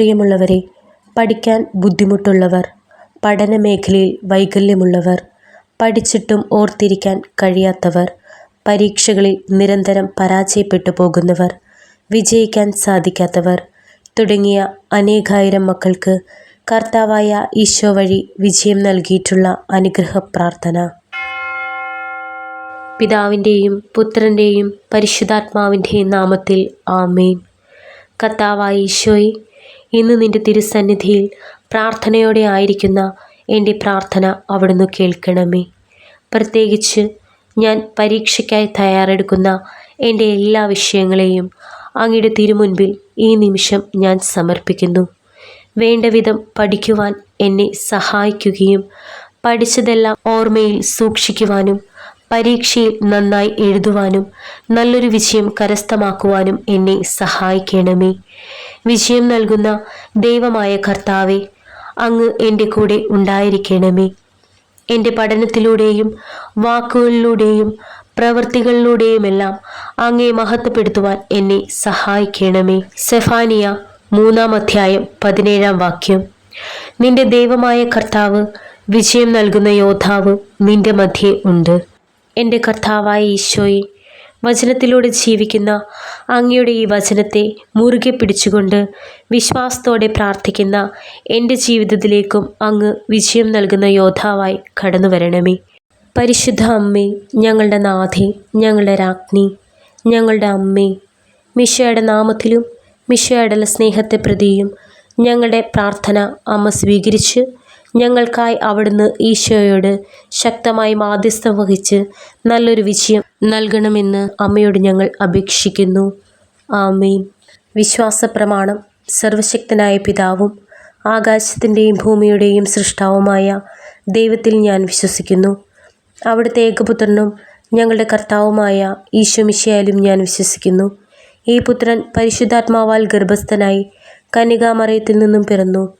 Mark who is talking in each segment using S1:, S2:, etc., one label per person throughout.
S1: പ്രിയമുള്ളവരെ പഠിക്കാൻ ബുദ്ധിമുട്ടുള്ളവർ പഠന മേഖലയിൽ വൈകല്യമുള്ളവർ പഠിച്ചിട്ടും ഓർത്തിരിക്കാൻ കഴിയാത്തവർ പരീക്ഷകളിൽ നിരന്തരം പരാജയപ്പെട്ടു പോകുന്നവർ വിജയിക്കാൻ സാധിക്കാത്തവർ തുടങ്ങിയ അനേകായിരം മക്കൾക്ക് കർത്താവായ ഈശോ വഴി വിജയം നൽകിയിട്ടുള്ള അനുഗ്രഹ പ്രാർത്ഥന. പിതാവിന്റെയും പുത്രന്റെയും പരിശുദ്ധാത്മാവിന്റെയും നാമത്തിൽ ആമേൻ. കർത്താവായ ഈശോയെ ഇന്ന് നിന്റെ തിരുസന്നിധിയിൽ പ്രാർത്ഥനയോടെ ആയിരിക്കുന്ന എന്റെ പ്രാർത്ഥന അവിടുന്ന് കേൾക്കണമേ. പ്രത്യേകിച്ച് ഞാൻ പരീക്ഷയ്ക്കായി തയ്യാറെടുക്കുന്ന എന്റെ എല്ലാ വിഷയങ്ങളെയും അങ്ങയുടെ തിരുമുൻപിൽ ഈ നിമിഷം ഞാൻ സമർപ്പിക്കുന്നു. വേണ്ടവിധം പഠിക്കുവാൻ എന്നെ സഹായിക്കുകയും പഠിച്ചതെല്ലാം ഓർമ്മയിൽ സൂക്ഷിക്കുവാനും പരീക്ഷയിൽ നന്നായി എഴുതുവാനും നല്ലൊരു വിജയം കരസ്ഥമാക്കുവാനും എന്നെ സഹായിക്കണമേ. വിജയം നൽകുന്ന ദൈവമായ കർത്താവെ അങ്ങ് എന്റെ കൂടെ ഉണ്ടായിരിക്കണമേ. എന്റെ പഠനത്തിലൂടെയും വാക്കുകളിലൂടെയും പ്രവൃത്തികളിലൂടെയുമെല്ലാം അങ്ങേ മഹത്വപ്പെടുത്തുവാൻ എന്നെ സഹായിക്കണമേ. സെഫാനിയ മൂന്നാം അധ്യായം പതിനേഴാം വാക്യം. നിന്റെ ദൈവമായ കർത്താവ് വിജയം നൽകുന്ന യോദ്ധാവ് നിന്റെ മധ്യേ ഉണ്ട്. എന്റെ കർത്താവായ ഈശോയെ വചനത്തിലൂടെ ജീവിക്കുന്ന അങ്ങയുടെ ഈ വചനത്തെ മുറുകെ പിടിച്ചുകൊണ്ട് വിശ്വാസത്തോടെ പ്രാർത്ഥിക്കുന്ന എന്റെ ജീവിതത്തിലേക്കും അങ്ങ് വിജയം നൽകുന്ന യോദ്ധാവായി കടന്നു വരണമേ. പരിശുദ്ധ അമ്മേ ഞങ്ങളുടെ നാഥേ ഞങ്ങളുടെ രാജ്ഞി ഞങ്ങളുടെ അമ്മേ മിഷയുടെ നാമത്തിലും മിഷയുടെ സ്നേഹത്തെ പ്രതിയും ഞങ്ങളുടെ പ്രാർത്ഥന അമ്മ സ്വീകരിച്ച് ഞങ്ങൾക്കായി അവിടുന്ന് ഈശോയോട് ശക്തമായി മാധ്യസ്ഥം വഹിച്ച് നല്ലൊരു വിജയം നൽകണമെന്ന് അമ്മയോട് ഞങ്ങൾ അപേക്ഷിക്കുന്നു. ആമീൻ. വിശ്വാസ പ്രമാണം സർവശക്തനായ പിതാവും ആകാശത്തിന്റെയും ഭൂമിയുടെയും സൃഷ്ടാവുമായ ദൈവത്തിൽ ഞാൻ വിശ്വസിക്കുന്നു. അവിടുത്തെ ഏകപുത്രനും ഞങ്ങളുടെ കർത്താവുമായ ഈശോമിശയാലും ഞാൻ വിശ്വസിക്കുന്നു. ഈ പുത്രൻ പരിശുദ്ധാത്മാവാൽ ഗർഭസ്ഥനായി കന്യകാമറയത്തിൽ നിന്നും പിറന്നു.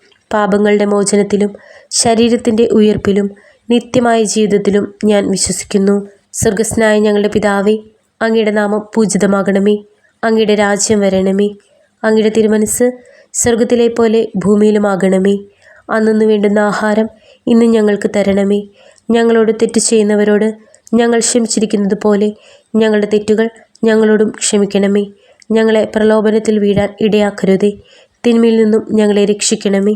S1: പാപങ്ങളുടെ മോചനത്തിലും ശരീരത്തിന്റെ ഉയർപ്പിലും നിത്യമായ ജീവിതത്തിലും ഞാൻ വിശ്വസിക്കുന്നു. സ്വർഗസ്നായ ഞങ്ങളുടെ പിതാവേ അങ്ങയുടെ നാമം പൂജിതമാകണമേ. അങ്ങയുടെ രാജ്യം വരണമേ. അങ്ങയുടെ തിരുമനസ് സ്വർഗത്തിലെ പോലെ ഭൂമിയിലുമാകണമേ. അന്നു വേണ്ടുന്ന ആഹാരം ഇന്ന് ഞങ്ങൾക്ക് തരണമേ. ഞങ്ങളോട് തെറ്റ് ചെയ്യുന്നവരോട് ഞങ്ങൾ ക്ഷമിച്ചിരിക്കുന്നത് പോലെ ഞങ്ങളുടെ തെറ്റുകൾ ഞങ്ങളോടും ക്ഷമിക്കണമേ. ഞങ്ങളെ പ്രലോഭനത്തിൽ വീഴാൻ ഇടയാക്കരുതേ. തിന്മയിൽ നിന്നും ഞങ്ങളെ രക്ഷിക്കണമേ.